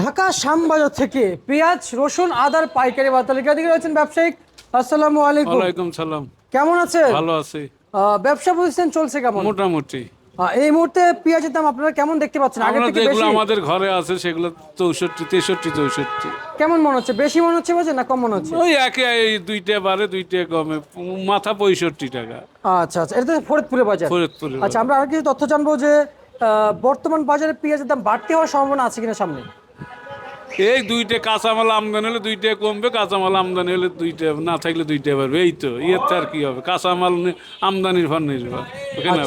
ঢাকা শ্যামবাজার থেকে পেঁয়াজ রসুন আদার পাইকারি বা রয়েছেন ব্যবসায়িক? আসসালামু আলাইকুম। ওয়ালাইকুম সালাম। কেমন আছে ভালো আছি। ব্যবসা প্রতিষ্ঠান চলছে কেমন? মোটামুটি। এই মুহূর্তে পেঁয়াজের দাম আপনারা কেমন দেখতে পাচ্ছেন? আগে থেকে বেশি? আমাদের ঘরে আছে সেগুলো চৌষট্টি তেষট্টি চৌষট্টি। কেমন মনে হচ্ছে? বেশি মনে হচ্ছে বাজে না কম মনে হচ্ছে? ওই একে এই দুইটা বারে দুইটা কমে। মাথা পঁয়ষট্টি টাকা। আচ্ছা আচ্ছা। এটা তো ফরিদপুরে বাজার। ফরিদপুরে আচ্ছা আমরা আর কিছু তথ্য জানব যে বর্তমান বাজারে পেঁয়াজের দাম বাড়তি হওয়ার সম্ভাবনা আছে কিনা সামনে? এই দুইটা কাঁচামাল আমদানি হলে দুইটা কমবে কাঁচামাল আমদানি হলে দুইটা না থাকলে দুইটা বাড়বে। এই তো ইয়ের তো আর কি হবে? কাঁচামাল আমদানির ভার নির্ভর। বেচা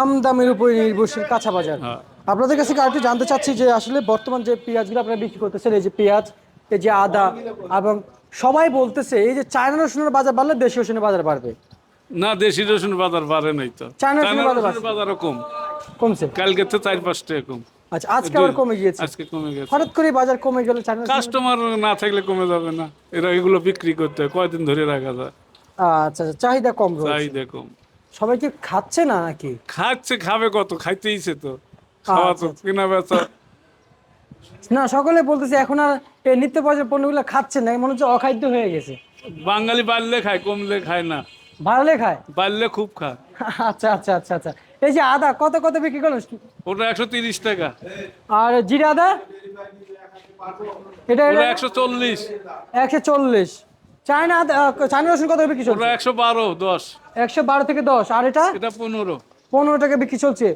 আমদামের উপরে নির্ভরশীল কাঁচা বাজার। হ্যাঁ। আপনাদের কাছে আরেকটু জানতে চাচ্ছি যে আসলে বর্তমান যে পেঁয়াজগুলো আপনারা বিক্রি করতেছেন এই যে পেঁয়াজ এই যে আদা এবং সবাই বলতেছে এই যে চায়না রসুনের বাজার বাড়লে দেশি রসুনের বাজার বাড়বে। না দেশি রসুন বাজার বাড়ে নাই তো। চায়না রসুনের বাজার রসুনের বাজারও কম। কমছে। কালকে তো চার পাঁচ টাকা কম। আচ্ছা আজকে আবার কমে গিয়েছে। আজকে কমে গেছে। হঠাৎ করে বাজার কমে গেল কাস্টমার না থাকলে কমে যাবে না। এরা এগুলো বিক্রি করতে হয় কয়দিন ধরে রাখা যায়। আচ্ছা আচ্ছা চাহিদা কম রয়েছে। তাই দেখুন সবাই কি খাচ্ছে না নাকি? খাচ্ছে খাবে কত? খাইতেইছে তো। খাওয়া আচ্ছা, তো কেনা বেচা। না সকলে বলতেছে এখন আর এই নিত্য প্রয়োজনীয় পণ্যগুলো খাচ্ছে না মনে হচ্ছে অখাদ্য হয়ে গেছে। বাঙালি বাড়লে খায় কমলে খায় না। বাড়লে খায়? বাড়লে খুব খায়। আচ্ছা আচ্ছা আচ্ছা আচ্ছা। এই যে আদা কত কত বিক্রি করলেন? ওটা একশো তিরিশ টাকা। আর জিরা আদা? এটা একশো চল্লিশ। একশো চল্লিশ। চায়না চায়না রসুন কত বিক্রি চলছে? একশো বারো দশ। একশো বারো থেকে দশ। আর এটা? এটা পনেরো। পনেরো টাকা বিক্রি চলছে।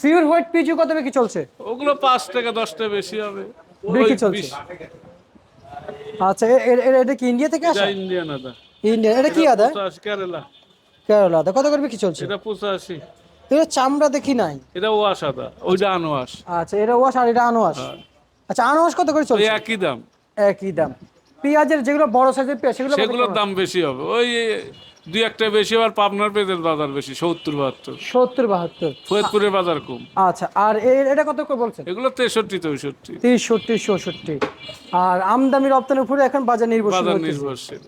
পিওর হোয়াইট পিজু কত বিক্রি চলছে? ওগুলো পাঁচ টাকা দশটা বেশি হবে। বিক্রি চলছে। আচ্ছা এটা কি ইন্ডিয়া থেকে আসা? ইন্ডিয়ান আদা। ইন্ডিয়া এটা কি আদা? কেরালা। কেরলা আদা। কত করে বিক্রি চলছে? এটা পঁচাশি। এটা চামড়া দেখি নাই? এটা ওয়াশ আদা ওইটা আনোয়াশ। আচ্ছা এটা ওয়াশ আর এটা আনোয়াশ? আচ্ছা আনোয়াশ কত করে চলছে? একই দাম। একই দাম। পেঁয়াজের যেগুলো বড় সাইজের পেঁয়াজ সেগুলো সেগুলোর দাম বেশি হবে। ওই দুই একটা বেশি আর পাবনার পেঁয়াজের বাজার বেশি সত্তর বাহাত্তর। সত্তর বাহাত্তর। ফরিদপুরের বাজার কম। আচ্ছা আর এটা কত করে বলছেন? এগুলো তেষট্টি চৌষট্টি। তেষট্টি চৌষট্টি। আর আমদানি রপ্তানির উপরে এখন বাজার নির্ভরশীল বাজার নির্ভরশীল।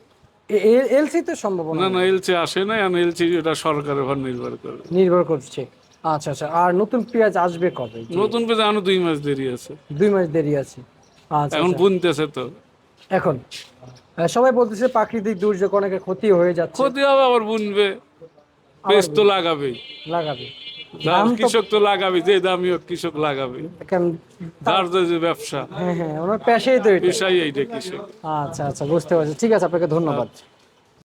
এলসি তো সম্ভাবনা না না এলচি আসে না আর এলচি এটা সরকারের উপর নির্ভর করে। নির্ভর করছে। আচ্ছা আচ্ছা আর নতুন পেঁয়াজ আসবে কবে? নতুন পেঁয়াজ এখনও দুই মাস দেরি আছে। দুই মাস দেরি আছে। আচ্ছা এখন আচ্ছা। বুনতেছে তো। এখন? সবাই বলতেছে প্রাকৃতিক দুর্যোগ অনেকের ক্ষতি হয়ে যাচ্ছে। ক্ষতি হবে আবার বুনবে। বেশ তো লাগাবেই। লাগাবে। দাম কৃষক তো লাগাবে যে দামি হোক কৃষক লাগাবে। তার যে ব্যবসা। হ্যাঁ হ্যাঁ ওনার পেশাই তো পেশাই এইটা কৃষক। আচ্ছা আচ্ছা বুঝতে পারছি। ঠিক আছে আপনাকে ধন্যবাদ।